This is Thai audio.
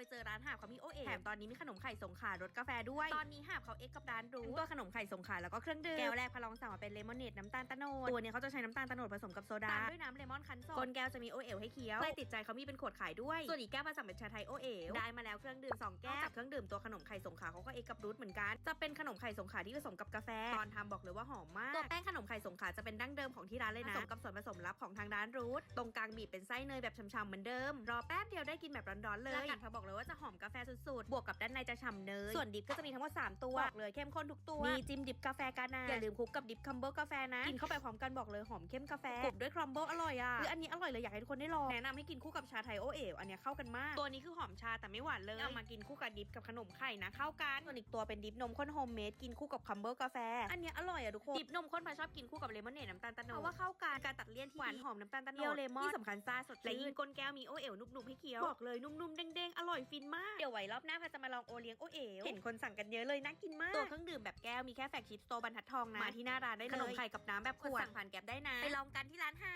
ไปเจอร้านหาบเขามีโอเอ๋แถมตอนนี้มีขนมไข่สงขลารสกาแฟด้วย ตอนนี้หาบเขาเอ็กกับร้านรู้ตัวขนมไข่สงขลาแล้วก็เครื่องดื่ม แก้วแรกพะลองสั่งมาเป็นเลมอนเนดน้ำตาลตะโนด ตัวเนี้ยเขาจะใช้น้ำตาลตะโนดผสมกับโซดาตามด้วยน้ำเลมอนคั้นสดก้นแก้วจะมีโอเอ๋ให้เคี้ยวเลยติดใจเขามีเป็นขวดขายด้วย ส่วนอีกแก้วมาสั่งเป็นชาไทยโอเอ๋ได้มาแล้วเครื่องดื่มสองแก้วจากเครื่องดื่มตัวขนมไข่สงขลาเขาก็เอ็กกับรูทเหมือนกันจะเป็นขนมไข่สงขลาที่ผสมกับกาแฟตอนทำบอกเลยว่าหอมมากตัวแป้งขนมไข่สงขลาจะเป็นดั้งเดิมของที่ร้านเลยนะผสมกับส่วนผสมลับของทางร้านรูทตรงกลางบีบเป็นไส้เนยแบบฉ่ำๆเหมือนเดิมรอแป๊บเดียวได้กินแบบร้อนๆเลยแล้วกัดเขาบอกเลยว่าจะหอมกาแฟ สุดๆ บวกกับด้านในจะฉ่ำเนย ส่วนดิฟก็จะมีทั้งหมด3ตัวบอกเลยเข้มข้นทุกตัว มีจิ้มดิฟกาแฟกานาอย่าลืมคลุกกับดิฟคัมเบิลกาแฟนะ กินเข้าไปพร้อมกันบอกเลยหอมเข้มกาแฟกบด้วยครัมเบิลอร่อยอะคืออันนี้อร่อยเลยอยากให้ทุกคนได้ลอง แนะนำให้กินคู่กับชาไทยโอเอ๋วอันเนี้ยเข้ากันมาก ตัวนี้คือหอมชาแต่ไม่หวานเลย เอามากินคู่กับดิฟกับขนมไข่นะเข้ากันส่วนอีกตัวเป็นดิฟนมข้นโฮมเมดกินคู่กับคัมเบิลกาแฟ อันเนี้ยอร่อยอะทุกคน ดิฟนมข้นพาชอบกินคู่กับเลมอนเนดน้ำตาลตะโนดเพราะว่าเข้ากันการตัดเลี่ยนที่หวานหอมน้ำตาลตะโนดเปรี้ยวเลมอนที่สำคัญซ่าสดชื่นและยิ่งก้นแก้วมีโอเอ๋วนุ่มๆให้เคี้ยวบอกเลยนุ่มๆเด้งๆอร่อยฟินมากเดี๋ยวไว้รอบหน้าพาจะมาลองโอเลี้ยงโอเอ๋วเห็นคนสั่งกันเยอะเลยน่ากินมาก ตัวเครื่องดื่มแบบแก้วมีแค่แฟกชิปโตบรรทัดทองนะ มาที่หน้าร้านได้เลยขนมไข่กับน้ำแบบขวดสั่งผ่านแก๊ปได้นะ ไปลองกันที่ร้านฮา